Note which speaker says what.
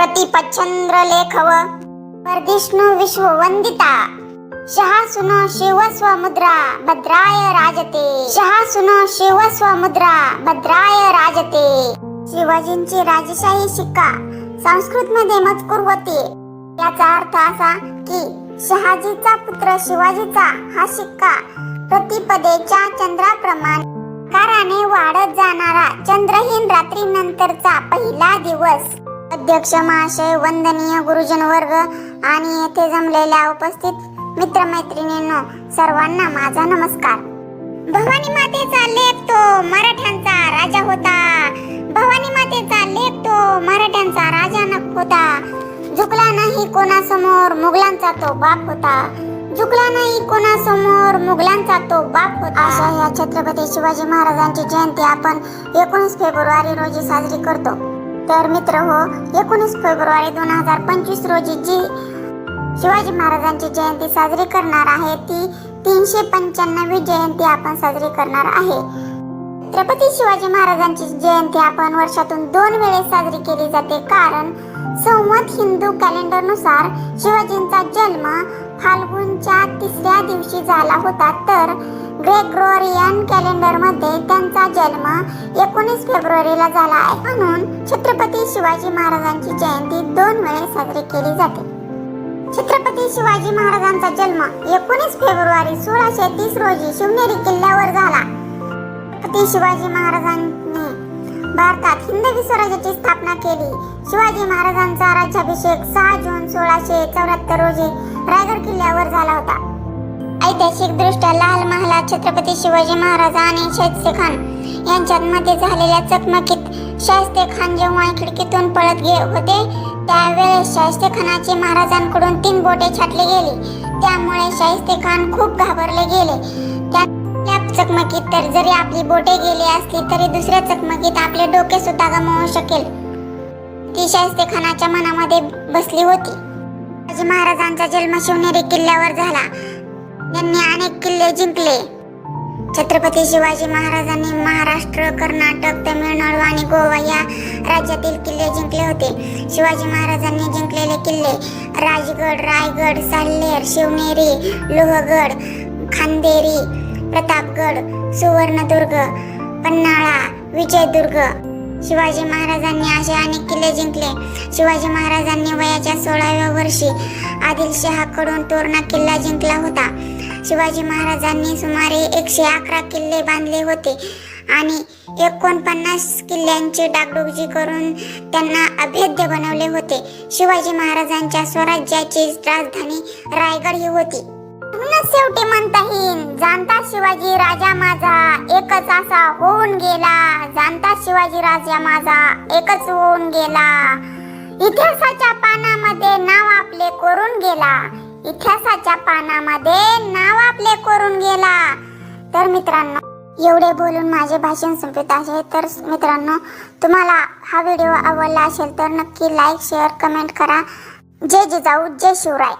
Speaker 1: प्रतिपच्छंद्र लेखव वर्धिष्णु विश्ववंदिता शहासुनो शिव स्वमुद्रा भद्राय राजते। शहासुनो शिव स्वमुद्रा भद्राय राजते। शिवाजींची राजशाही शिक्का संस्कृत मध्ये मजकूर होते. याचा अर्थ असा की शहाजीचा पुत्र शिवाजीचा हा शिक्का प्रतिपदेच्या चंद्राप्रमाणे आकाराने वाढत जाणारा चंद्रहीन रात्रीनंतरचा पहिला दिवस. अध्यक्ष महाशय वंदनीय गुरुजन वर्ग आणि येथे जमलेल्या उपस्थित मित्रमैत्रिणींनो सर्वांना माझा नमस्कार. भवानी मातेचा लेख तो मराठ्यांचा राजा होता. भवानी मातेचा लेख तो मराठ्यांचा राजा न होता. झुकला नाही कोणासमोर मुघलांचा तो बाप होता. झुकला नाही कोणासमोर मुघलांचा तो बाप होता. अशा या छत्रपती शिवाजी महाराजांची जयंती आपण एकोणीस फेब्रुवारी रोजी साजरी करतो. तर मित्र हो एकोणीस फेब्रुवारी दोन हजार पंचवीस रोजी जी शिवाजी महाराजांची जयंती साजरी करणार आहे ती तीनशे पंच्याण्णवी जयंती आपण साजरी करणार आहे. छत्रपती शिवाजी महाराजांची जयंती आपण वर्षातून दोन वेळेस साजरी केली जाते. कारण संवत हिंदू कॅलेंडरनुसार शिवाजींचा जन्म फाल्गुनच्या तिसऱ्या दिवशी झाला होता. तर ग्रेगोरियन कॅलेंडरमध्ये त्यांचा जन्म एकोणीस फेब्रुवारीला झाला आहे. म्हणून छत्रपती शिवाजी महाराजांची जयंती दोन वेळेस साजरी केली जाते. छत्रपती शिवाजी महाराजांचा जन्म एकोणीस फेब्रुवारी सोळाशे तीस रोजी शिवनेरी किल्ल्यावर झाला. छत्रपती शिवाजी महाराजांनी भारतात हिंदवी स्वराज्याची स्थापना केली. शिवाजी महाराजांचा राज्याभिषेक सहा जून सोळाशे चौऱ्याहत्तर रोजी रायगड किल्ल्यावर झाला होता. ऐतिहासिक दृष्ट्या लाल महाला छत्रपती शिवाजी महाराज आणि शाहिस्ते खान यांच्यामध्ये झालेल्या चकमकीत शाहिस्ते खान जेव्हा खिडकीतून पळत गे होते त्यावेळेस शाहिस्ते खानाची महाराजांकडून तीन बोटे छाटली गेली. त्यामुळे शाहिस्ते खान खूप घाबरले गेले. त्या चकमकीत तर जरी आपली बोटे गेली असली तरी दुसऱ्या चकमकीत आपले डोके सुद्धा गमावू शकेल. ती शाहिस्ते खानाच्या मनामध्ये बसली होती. महाराजांचा जन्म शिवनेरी किल्ल्यावर झाला. त्यांनी अनेक किल्ले जिंकले. छत्रपती शिवाजी महाराजांनी महाराष्ट्र कर्नाटक तमिळनाडू आणि गोवा या राज्यातील किल्ले जिंकले होते. शिवाजी महाराजांनी जिंकलेले किल्ले राजगड रायगड साल्हेर शिवनेरी लोहगड खांदेरी प्रतापगड सुवर्णदुर्ग पन्हाळा विजयदुर्ग. शिवाजी महाराजांनी असे अनेक किल्ले जिंकले. शिवाजी महाराजांनी वयाच्या सोळाव्या वर्षी आदिलशहाकडून तोरणा किल्ला जिंकला होता. शिवाजी महाराजांनी सुमारे एकशे अकरा किल्ले बांधले होते आणि एकोणपन्नास किल्ल्यांची डागडुजी करून त्यांना अभेद्य बनवले होते. शिवाजी महाराजांच्या स्वराज्याची राजधानी रायगड ही होती. म्हणूनच शेवटी म्हणता येईल जाणता शिवाजी राजा माझा एकच असा होऊन गेला. जाणता शिवाजी राजा माझा एकच होऊन गेला. इतिहासाच्या पानामध्ये नाव आपले कोरून गेला. इतिहासाच्या पानामध्ये नाव आपले करून गेला. तर मित्रांनो एवढे बोलून माझे भाषण संपत आहे. तर मित्रांनो तुम्हाला हा व्हिडिओ आवडला असेल तर नक्की लाईक शेअर कमेंट करा. जय जिजाऊ जय शिवराय.